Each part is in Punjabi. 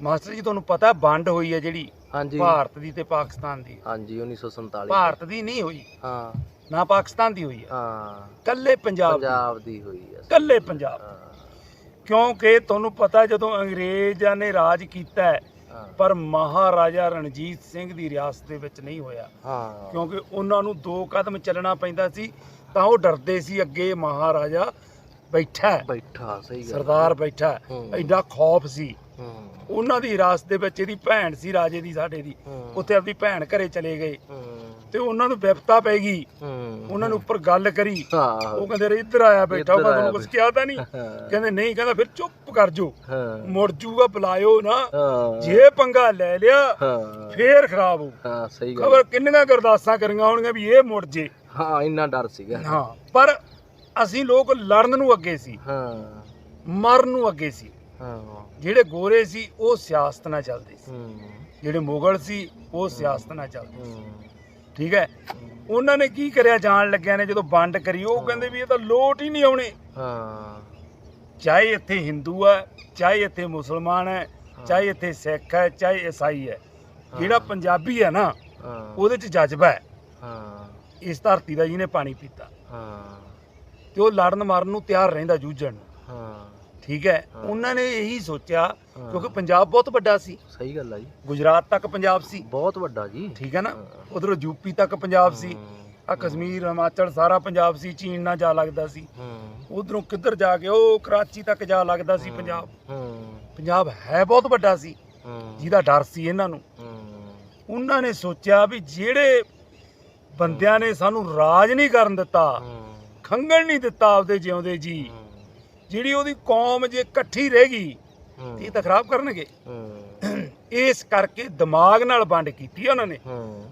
ਮਾਸਟਰ ਜੀ ਤੁਹਾਨੂੰ ਪਤਾ ਵੰਡ ਹੋਈ ਹੈ ਜਿਹੜੀ ਹਾਂਜੀ। ਭਾਰਤ ਦੀ ਤੇ ਪਾਕਿਸਤਾਨ ਦੀ। ਹਾਂਜੀ 1947 ਭਾਰਤ ਦੀ ਨਹੀਂ ਹੋਈ। ਹਾਂ। ਨਾ ਪਾਕਿਸਤਾਨ ਦੀ ਹੋਈ ਹੈ। ਹਾਂ। ਕੱਲੇ ਪੰਜਾਬ ਪੰਜਾਬ ਦੀ ਹੋਈ ਹੈ। ਕੱਲੇ ਪੰਜਾਬ ਕਿਉਂਕਿ ਤੁਹਾਨੂੰ ਪਤਾ ਜਦੋਂ ਅੰਗਰੇਜ਼ਾਂ ਨੇ ਰਾਜ ਕੀਤਾ ਪਰ ਮਹਾਰਾਜਾ ਰਣਜੀਤ ਸਿੰਘ ਦੀ ਰਿਆਸਤ ਦੇ ਵਿੱਚ ਨਹੀਂ ਹੋਇਆ। ਹਾਂ। ਕਿਉਂਕਿ ਉਹਨਾਂ ਨੂੰ ਦੋ ਕਦਮ ਚੱਲਣਾ ਪੈਂਦਾ ਸੀ ਤਾਂ ਉਹ ਡਰਦੇ ਸੀ ਅੱਗੇ ਮਹਾਰਾਜਾ ਬੈਠਾ ਬੈਠਾ ਸਹੀ ਗੱਲ ਸਰਦਾਰ ਬੈਠਾ। ਐਡਾ ਖੌਫ ਸੀ। ਉਹਨਾਂ ਦੀ ਰਾਸਤੇ ਦੇ ਵਿੱਚ ਇਹਦੀ ਭੈਣ ਸੀ ਰਾਜੇ ਦੀ ਸਾਡੇ ਦੀ। ਉੱਥੇ ਆਪਣੀ ਭੈਣ ਘਰੇ ਚਲੇ ਗਏ। ਤੇ ਉਹਨਾਂ ਨੂੰ ਵਿਪਤਾ ਪੈ ਗਈ। ਉਹਨਾਂ ਨੇ ਉੱਪਰ ਗੱਲ ਕਰੀ। ਉਹ ਕਹਿੰਦੇ ਰੇ ਇੱਧਰ ਆਇਆ ਬੈਠਾ ਮੈਂ ਤੁਹਾਨੂੰ ਕੁਝ ਕਿਹਾ ਤਾਂ ਨਹੀਂ? ਕਹਿੰਦੇ ਨਹੀਂ ਕਹਿੰਦਾ ਫਿਰ ਚੁੱਪ ਕਰ ਜੋ ਮੁੜ ਜੂਗਾ ਬੁਲਾਇਓ ਨਾ। ਜੇ ਪੰਗਾ ਲੈ ਲਿਆ ਫੇਰ ਖਰਾਬ ਹੋ ਹਾਂ ਸਹੀ ਗੱਲ। ਖਬਰ ਕਿੰਨੀਆਂ ਗਰਦਾਸਾਂ ਕਰੀਆਂ ਹੋਣਗੀਆਂ ਵੀ ਇਹ ਮੁੜ ਜੇ। ਹਾਂ ਇੰਨਾ ਡਰ ਸੀਗਾ। ਹਾਂ ਪਰ ਅਸੀਂ ਲੋਕ ਲੜਨ ਨੂੰ ਅੱਗੇ ਸੀ। ਹਾਂ। ਮਰਨ ਨੂੰ ਅੱਗੇ ਸੀ। ਹਾਂ। ਜਿਹੜੇ ਗੋਰੇ ਸੀ ਉਹ ਸਿਆਸਤ ਨਾਲ ਚੱਲਦੇ ਸੀ। ਜਿਹੜੇ ਮੁਗਲ ਸੀ ਉਹ ਸਿਆਸਤ ਨਾਲ ਚੱਲਦੇ ਸੀ। ਠੀਕ ਹੈ? ਉਹਨਾਂ ਨੇ ਕੀ ਕਰਿਆ ਜਾਣ ਲੱਗਿਆ ਨੇ? ਜਦੋਂ ਵੰਡ ਕਰੀ ਉਹ ਕਹਿੰਦੇ ਵੀ ਇਹ ਤਾਂ ਲੋਟ ਹੀ ਨਹੀਂ ਆਉਣੇ। ਹਾਂ। ਚਾਹੇ ਇੱਥੇ ਹਿੰਦੂ ਹੈ ਚਾਹੇ ਇੱਥੇ ਮੁਸਲਮਾਨ ਹੈ ਚਾਹੇ ਇੱਥੇ ਸਿੱਖ ਹੈ ਚਾਹੇ ਈਸਾਈ ਹੈ। ਜਿਹੜਾ ਪੰਜਾਬੀ ਹੈ ਨਾ ਉਹਦੇ 'ਚ ਜਜ਼ਬਾ ਹੈ। ਹਾਂ। ਇਸ ਧਰਤੀ ਦਾ ਜਿਹਨੇ ਪਾਣੀ ਪੀਤਾ। ਹਾਂ। ਤੇ ਉਹ ਲੜਨ ਮਾਰਨ ਨੂੰ ਤਿਆਰ ਰਹਿੰਦਾ ਜੂਝਣ। ਹਾਂ। ਠੀਕ ਹੈ? ਹਾਂ। ਉਹਨਾਂ ਨੇ ਇਹੀ ਸੋਚਿਆ। ਕਿਉਂਕਿ ਪੰਜਾਬ ਬਹੁਤ ਵੱਡਾ ਸੀ। ਸਹੀ ਗੱਲ ਆ ਜੀ। ਗੁਜਰਾਤ ਤੱਕ ਪੰਜਾਬ ਸੀ। ਬਹੁਤ ਵੱਡਾ ਜੀ। ਠੀਕ ਹੈ ਨਾ? ਹਾਂ। ਉਧਰੋਂ ਯੂਪੀ ਤੱਕ ਪੰਜਾਬ ਸੀ। ਆ ਕਸ਼ਮੀਰ ਹਿਮਾਚਲ ਸਾਰਾ ਪੰਜਾਬ ਸੀ। ਚੀਨ ਨਾਲ ਜਾ ਲੱਗਦਾ ਸੀ। ਹੂੰ। ਉਧਰੋਂ ਕਿੱਧਰ ਜਾ ਕੇ ਉਹ ਕਰਾਚੀ ਤੱਕ ਜਾ ਲੱਗਦਾ ਸੀ ਪੰਜਾਬ। ਹੂੰ। ਪੰਜਾਬ ਹੈ ਬਹੁਤ ਵੱਡਾ ਸੀ। ਹੂੰ। ਜਿਹਦਾ ਡਰ ਸੀ ਇਹਨਾਂ ਨੂੰ। ਹੂੰ। ਉਹਨਾਂ ਨੇ ਸੋਚਿਆ ਵੀ ਜਿਹੜੇ ਬੰਦਿਆਂ ਨੇ ਸਾਨੂੰ ਰਾਜ ਨਹੀਂ ਕਰਨ ਦਿੱਤਾ ਖੰਗਣ ਨਹੀਂ ਦਿੱਤਾ ਆਪਦੇ ਜਿਉਂਦੇ ਜੀ। ਜਿਹੜੀ ਉਹਦੀ ਕੌਮ ਜੇ ਇਕੱਠੀ ਰਹਿ ਗਈ ਹੂੰ, ਤੇ ਇਹ ਤਾਂ ਖਰਾਬ ਕਰਨਗੇ। ਇਸ ਕਰਕੇ ਦਿਮਾਗ ਨਾਲ ਵੰਡ ਕੀਤੀ ਉਹਨਾਂ ਨੇ।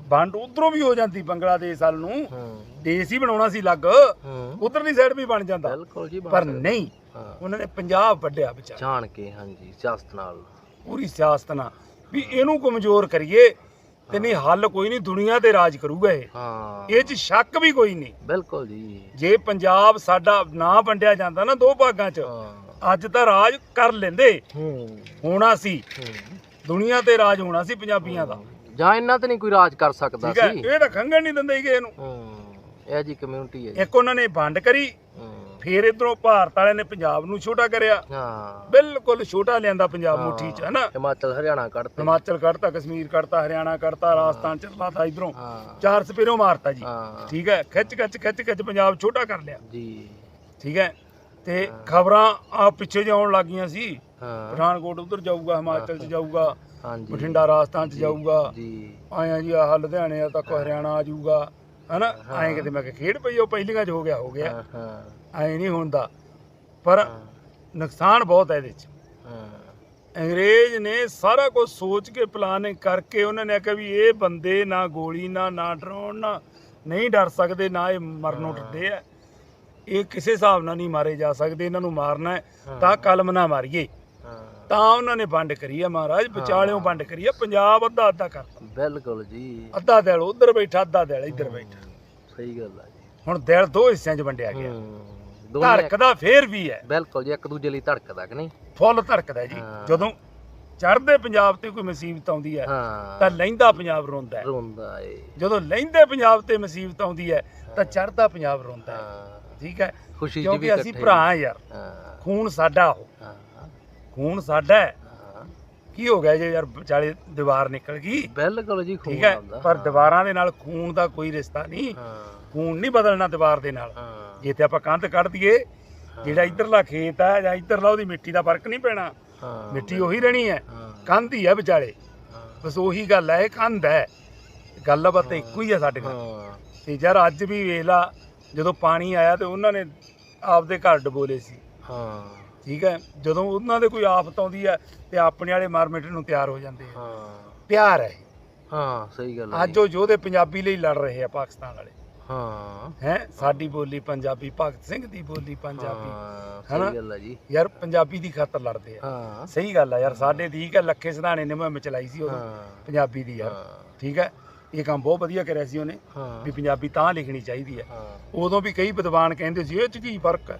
ਵੰਡ ਉਧਰੋਂ ਵੀ ਹੋ ਜਾਂਦੀ ਬੰਗਲਾਦੇਸ਼ ਵੱਲ ਨੂੰ। ਦੇਸ਼ ਹੀ ਬਣਾਉਣਾ ਸੀ ਲੱਗ। ਉਧਰਲੀ ਸਾਈਡ ਵੀ ਬਣ ਜਾਂਦਾ। ਬਿਲਕੁਲ ਜੀ ਪਰ। ਨਹੀਂ ਉਹਨਾਂ ਨੇ ਪੰਜਾਬ ਵੱਢਿਆ ਵਿਚਾਰ। ਜਾਣ ਕੇ ਹਾਂਜੀ ਸਿਆਸਤ ਨਾਲ। ਪੂਰੀ ਸਿਆਸਤ ਨਾਲ। ਵੀ ਇਹਨੂੰ ਕਮਜ਼ੋਰ ਕਰੀਏ। ਤੇ ਨਹੀਂ ਹੱਲ ਕੋਈ ਨਹੀਂ ਦੁਨੀਆ ਤੇ ਰਾਜ ਕਰੂਗਾ ਇਹ। ਹਾਂ। ਇਹ 'ਚ ਸ਼ੱਕ ਵੀ ਕੋਈ ਨਹੀਂ। ਬਿਲਕੁਲ ਜੀ। ਜੇ ਪੰਜਾਬ ਸਾਡਾ ਨਾ ਵੰਡਿਆ ਜਾਂਦਾ ਨਾ ਦੋ ਭਾਗਾਂ 'ਚ ਅੱਜ ਤਾਂ ਰਾਜ ਕਰ ਲੈਂਦੇ। ਹੂੰ। ਹੋਣਾ ਸੀ। ਦੁਨੀਆ ਤੇ ਰਾਜ ਹੋਣਾ ਸੀ ਪੰਜਾਬੀਆਂ ਦਾ। ਜਾਂ ਇਹਨਾਂ ਤੇ ਨਹੀਂ ਕੋਈ ਰਾਜ ਕਰ ਸਕਦਾ ਸੀ। ਇਹ ਤਾਂ ਖੰਗਣ ਨਹੀਂ ਦਿੰਦੇ ਹੂੰ। ਇਹ ਜੀ ਕਮਿਊਨਿਟੀ ਹੈ। ਇੱਕ ਉਹਨਾਂ ਨੇ ਵੰਡ ਕਰੀ। ਫਿਰ ਇਧਰੋਂ ਭਾਰਤ ਵਾਲਿਆਂ ਨੇ ਪੰਜਾਬ ਨੂੰ ਛੋਟਾ ਕਰਿਆ। ਹਾਂ। ਬਿਲਕੁਲ ਛੋਟਾ ਲਿਆਂਦਾ ਪੰਜਾਬ। ਮੁੱਠੀ 'ਚ ਹਨਾ ਹਿਮਾਚਲ ਹਰਿਆਣਾ ਕੱਢਤੇ। ਹਿਮਾਚਲ ਕੱਢਤਾ ਕਸ਼ਮੀਰ ਕੱਢਤਾ ਹਰਿਆਣਾ ਕੱਢਤਾ ਰਾਜਸਥਾਨ ਚਲਾਤਾ ਇਧਰੋਂ। ਹਾਂ। ਚਾਰ ਸਪੇਰੋਂ ਮਾਰਤਾ ਜੀ। ਠੀਕ ਹੈ? ਖਿੱਚ ਖਿੱਚ ਖਿੱਚ ਖਿੱਚ ਪੰਜਾਬ ਛੋਟਾ ਕਰ ਲਿਆ। ਜੀ। ਠੀਕ ਹੈ? ਤੇ। ਖਬਰਾਂ ਆ ਪਿੱਛੇ ਜਾਉਣ ਲੱਗੀਆਂ ਸੀ। ਹਾਂ। ਪਠਾਨਕੋਟ ਉਧਰ ਜਾਊਗਾ ਹਿਮਾਚਲ 'ਚ ਜਾਊਗਾ ਹਾਂਜੀ। ਬਠਿੰਡਾ ਰਾਜਸਥਾਨ 'ਚ ਜੀ, ਜਾਊਗਾ। ਜੀ। ਆਇਆ ਜੀ ਆਹ ਲੁਧਿਆਣੇ ਤੱਕ ਹਰਿਆਣਾ ਆ ਜਾਊਗਾ। ਹਨਾ। ਐਂ ਕਿਤੇ ਮੈਂ ਕਿ ਖੇਡ ਪਈ ਉਹ ਪਹਿਲੀਆਂ 'ਚ ਹੋ ਗਿਆ ਹੋ ਗਿਆ। ਐਂ ਨਹੀਂ ਹੁੰਦਾ। ਪਰ ਨੁਕਸਾਨ ਬਹੁਤ ਹੈ ਇਹਦੇ 'ਚ। ਹਾਂ। ਅੰਗਰੇਜ਼ ਨੇ ਸਾਰਾ ਕੁਝ ਸੋਚ ਕੇ ਪਲਾਨਿੰਗ ਕਰਕੇ ਉਹਨਾਂ ਨੇ ਆਖਿਆ ਵੀ ਇਹ ਬੰਦੇ ਨਾ ਗੋਲੀ ਨਾ ਨਾ ਡਰਾਉਣ ਨਾ ਨਹੀਂ ਡਰ ਸਕਦੇ ਨਾ ਇਹ ਮਰਨੋਂ। ਡਰਦੇ ਆ। ਇਹ ਕਿਸੇ ਹਿਸਾਬ ਨਾਲ ਨਹੀਂ ਮਾਰੇ ਜਾ ਸਕਦੇ ਇਹਨਾਂ ਨੂੰ ਮਾਰਨਾ। ਤਾਂ ਕਲਮ ਨਾ ਮਾਰੀਏ। ਤਾਂ ਉਹਨਾਂ ਨੇ ਵੰਡ ਕਰੀ ਆ ਮਹਾਰਾਜ ਵਿਚਾਲਿਓਂ ਵੰਡ ਕਰੀ ਆ ਪੰਜਾਬ ਅੱਧਾ ਅੱਧਾ ਕਰਤਾ ਬਿਲਕੁਲ ਜੀ। ਅੱਧਾ ਦਿਲ ਉਧਰ ਬੈਠਾ ਅੱਧਾ ਦਿਲ ਇੱਧਰ ਬੈਠਾ। ਸਹੀ ਗੱਲ ਆ ਜੀ। ਹੁਣ ਦਿਲ ਦੋ ਹਿੱਸਿਆਂ 'ਚ ਵੰਡਿਆ ਗਿਆ। ਧੜਕਦਾ ਫੇਰ ਵੀ ਹੈ। ਬਿਲਕੁਲ ਜੀ ਇੱਕ ਦੂਜੇ ਲਈ ਧੜਕਦਾ ਕਿ ਨਹੀਂ? ਫੁੱਲ ਧੜਕਦਾ ਜੀ। ਜਦੋਂ ਚੜ੍ਹਦੇ ਪੰਜਾਬ ਤੇ ਕੋਈ ਮੁਸੀਬਤ ਆਉਂਦੀ ਹੈ ਤਾਂ ਲਹਿੰਦਾ ਪੰਜਾਬ ਰੋਂਦਾ ਹੈ। ਰੋਂਦਾ ਏ। ਜਦੋਂ ਲਹਿੰਦੇ ਪੰਜਾਬ ਤੇ ਮੁਸੀਬਤ ਆਉਂਦੀ ਹੈ ਤਾਂ ਚੜ੍ਹਦਾ ਪੰਜਾਬ ਰੋਂਦਾ ਹੈ। ਠੀਕ ਹੈ? ਖੁਸ਼ੀ ਚ ਵੀ ਕਿਉਂਕਿ ਅਸੀਂ ਭਰਾ ਯਾਰ। ਖੂਨ ਸਾਡਾ ਉਹ। ਹਾਂ। ਖੂਨ ਸਾਡਾ ਹੈ। ਕੀ ਹੋ ਗਿਆ ਜੇ ਯਾਰ ਵਿਚਾਲੇ ਦੀਵਾਰ ਨਿਕਲ ਗਈ? ਬਿਲਕੁਲ ਜੀ ਖੂਨ ਠੀਕ ਹੈ ਪਰ। ਦੀਵਾਰਾਂ ਦੇ ਨਾਲ ਖੂਨ ਦਾ ਕੋਈ ਰਿਸ਼ਤਾ ਨਹੀਂ। ਖੂਨ ਨਹੀਂ ਬਦਲਣਾ ਦੀਵਾਰ ਦੇ ਨਾਲ। ਜੇ ਤੇ ਆਪਾਂ ਕੰਧ ਕੱਢ ਦਈਏ ਜਿਹੜਾ ਇਧਰਲਾ ਖੇਤ ਹੈ ਜਾਂ ਇਧਰਲਾ ਉਹਦੀ ਮਿੱਟੀ ਦਾ ਫ਼ਰਕ ਨਹੀਂ ਪੈਣਾ। ਮਿੱਟੀ ਉਹੀ ਰਹਿਣੀ ਹੈ। ਕੰਧ ਹੀ ਹੈ ਵਿਚਾਲੇ। ਬਸ ਉਹੀ ਗੱਲ ਹੈ ਇਹ ਕੰਧ ਹੈ। ਗੱਲਬਾਤ ਇੱਕੋ ਹੀ ਹੈ ਸਾਡੇ ਹਾਂ। ਤੇ ਯਾਰ ਅੱਜ ਵੀ ਵੇਖ ਲਾ ਜਦੋਂ ਪਾਣੀ ਆਇਆ ਤੇ ਉਹਨਾਂ ਨੇ ਆਪਦੇ ਘਰ ਡਬੋਲੇ ਸੀ। ਹਾਂ। ਠੀਕ ਹੈ? ਜਦੋਂ ਉਹਨਾਂ ਦੇ ਕੋਈ ਆਫਤ ਆਉਂਦੀ ਹੈ ਤੇ ਆਪਣੇ ਵਾਲੇ ਮਾਰ ਮਿਟਣ ਨੂੰ ਤਿਆਰ ਹੋ ਜਾਂਦੇ ਆ। ਹਾਂ। ਪਿਆਰ ਹੈ ਹਾਂ ਸਹੀ ਗੱਲ ਹੈ ਅੱਜ ਉਹ ਯੋਧੇ ਪੰਜਾਬੀ ਲਈ ਲੜ ਰਹੇ ਆ ਪਾਕਿਸਤਾਨ ਵਾਲੇ। ਹਾਂ। ਹੈ? ਸਾਡੀ ਬੋਲੀ ਪੰਜਾਬੀ ਭਗਤ ਸਿੰਘ ਦੀ ਬੋਲੀ ਪੰਜਾਬੀ? ਸਹੀ ਗੱਲ ਹੈ ਜੀ। ਯਾਰ ਪੰਜਾਬੀ ਦੀ ਖਾਤਰ ਲੜਦੇ ਆ। ਹਾਂ। ਸਹੀ ਗੱਲ ਆ ਯਾਰ ਸਾਡੇ ਠੀਕ ਹੈ ਲੱਖੇ ਸਿਧਾਣੇ ਨੇ ਮੁਹਿੰਮ ਚਲਾਈ ਸੀ ਉਹ ਪੰਜਾਬੀ ਦੀ ਯਾਰ। ਠੀਕ ਹੈ? ਇਹ ਕੰਮ ਬਹੁਤ ਵਧੀਆ ਕਰਿਆ ਸੀ ਉਹਨੇ ਵੀ ਪੰਜਾਬੀ ਤਾਂ ਲਿਖਣੀ ਚਾਹੀਦੀ ਹੈ। ਉਦੋਂ ਵੀ ਕਈ ਵਿਦਵਾਨ ਕਹਿੰਦੇ ਸੀ ਇਹ ਚ ਕੀ ਫ਼ਰਕ ਹੈ?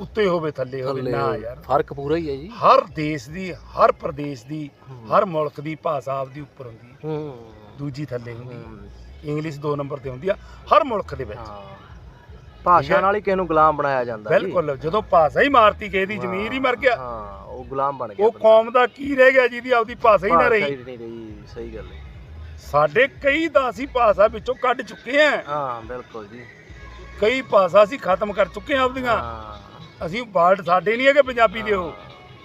ਉੱਤੇ ਹੋਵੇ ਥੱਲੇ ਹੋਵੇ ਨਾ ਯਾਰ। ਫ਼ਰਕ ਪੂਰਾ ਹੀ ਹੈ ਜੀ। ਹਰ ਦੇਸ਼ ਦੀ ਹਰ ਪ੍ਰਦੇਸ਼ ਦੀ। ਹਰ ਮੁਲਕ ਦੀ ਭਾਸ਼ਾ ਆਪਦੀ ਉੱਪਰ ਹੁੰਦੀ ਹੈ। ਦੂਜੀ ਥੱਲੇ ਹੁੰਦੀ ਹੈ। ਇੰਗਲਿਸ਼ 2 ਨੰਬਰ ਤੇ ਹੁੰਦੀ ਆ ਹਰ ਮੁਲਕ ਦੇ ਵਿੱਚ। ਭਾਸ਼ਾ ਨਾਲ ਹੀ ਕਿਸੇ ਨੂੰ ਗੁਲਾਮ ਬਣਾਇਆ ਜਾਂਦਾ। ਬਿਲਕੁਲ ਜਦੋਂ ਭਾਸ਼ਾ ਹੀ ਮਾਰਤੀ ਕਿਸੇ ਦੀ ਜ਼ਮੀਰ ਹੀ ਮਰ ਗਿਆ। ਹਾਂ ਉਹ ਗੁਲਾਮ ਬਣ ਗਿਆ ਉਹ ਕੌਮ ਦਾ ਕੀ ਰਹਿ ਗਿਆ ਜਿਹਦੀ ਆਪਦੀ ਭਾਸ਼ਾ ਹੀ ਨਾ ਰਹੀ ਸਹੀ ਗੱਲ ਹੈ। ਸਾਡੇ ਕਈ ਤਾਂ ਅਸੀਂ ਭਾਸ਼ਾ ਵਿੱਚੋਂ ਕੱਢ ਚੁੱਕੇ ਆ ਹਾਂ ਬਿਲਕੁਲ ਜੀ। ਕਈ ਭਾਸ਼ਾ ਅਸੀਂ ਖਤਮ ਕਰ ਚੁੱਕੇ ਆ ਆਪਦੀਆਂ ਹਾਂ। ਅਸੀਂ ਵਰਡ ਸਾਡੇ ਨਹੀਂ ਹੈਗੇ ਪੰਜਾਬੀ ਦੇ ਉਹ।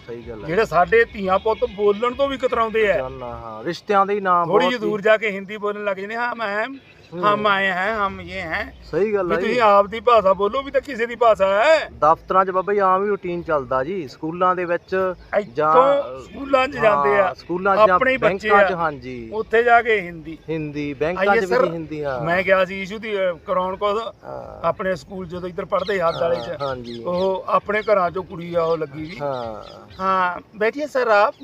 ਸਹੀ ਗੱਲ ਹੈ। ਜਿਹੜੇ ਸਾਡੇ ਧੀਆਂ ਪੁੱਤ ਬੋਲਣ ਤੋਂ ਵੀ ਕਤਰਾਉਂਦੇ ਆ। ਚੱਲ ਹਾਂ ਰਿਸ਼ਤਿਆਂ ਦੇ ਹੀ ਨਾਮ ਥੋੜੀ ਦੂਰ ਜਾ ਕੇ ਹਿੰਦੀ ਬੋਲਣ ਲੱਗ ਜਾਂਦੇ। ਹਾਂ ਹੂੰ। ਹਮ। ਆਏ ਹੈ ਹਮ ਇਹ ਹੈ। ਸਹੀ ਗੱਲ ਹੈ ਜੀ। ਤੁਸੀਂ ਆਪ ਦੀ ਭਾਸ਼ਾ ਬੋਲੋ ਵੀ ਤਾਂ ਕਿਸੇ ਦੀ ਭਾਸ਼ਾ ਹੈ। ਦਫ਼ਤਰਾਂ 'ਚ ਬਾਬਾ ਜੀ ਆਮ ਹੀ ਰੂਟੀਨ ਚੱਲਦਾ ਜੀ। ਸਕੂਲਾਂ ਦੇ ਵਿੱਚ ਜਾਂ ਸਕੂਲਾਂ 'ਚ ਜਾਂਦੇ ਆ। ਸਕੂਲਾਂ 'ਚ ਆਪਣੇ ਬੱਚੇ ਆ। ਹਾਂਜੀ। ਉੱਥੇ ਜਾ ਕੇ ਹਿੰਦੀ। ਹਿੰਦੀ ਬੈਂਕਾਂ 'ਚ ਵੀ ਹਿੰਦੀ ਹਾਂ ਮੈਂ ਗਿਆ ਸੀ ਇਸ਼ੂ ਦੀ ਕਰਾਉਣ ਕੋਲ। ਆਪਣੇ ਸਕੂਲ ਜਦੋਂ ਇੱਧਰ ਪੜ੍ਹਦੇ ਹੱਦ ਵਾਲੇ 'ਚ। ਹਾਂਜੀ। ਉਹ ਆਪਣੇ ਘਰਾਂ 'ਚੋਂ ਕੁੜੀ ਆ ਉਹ ਲੱਗੀ ਵੀ ਹਾਂ। ਹਾਂ ਬੈਠੀਏ ਸਰ ਆਪ।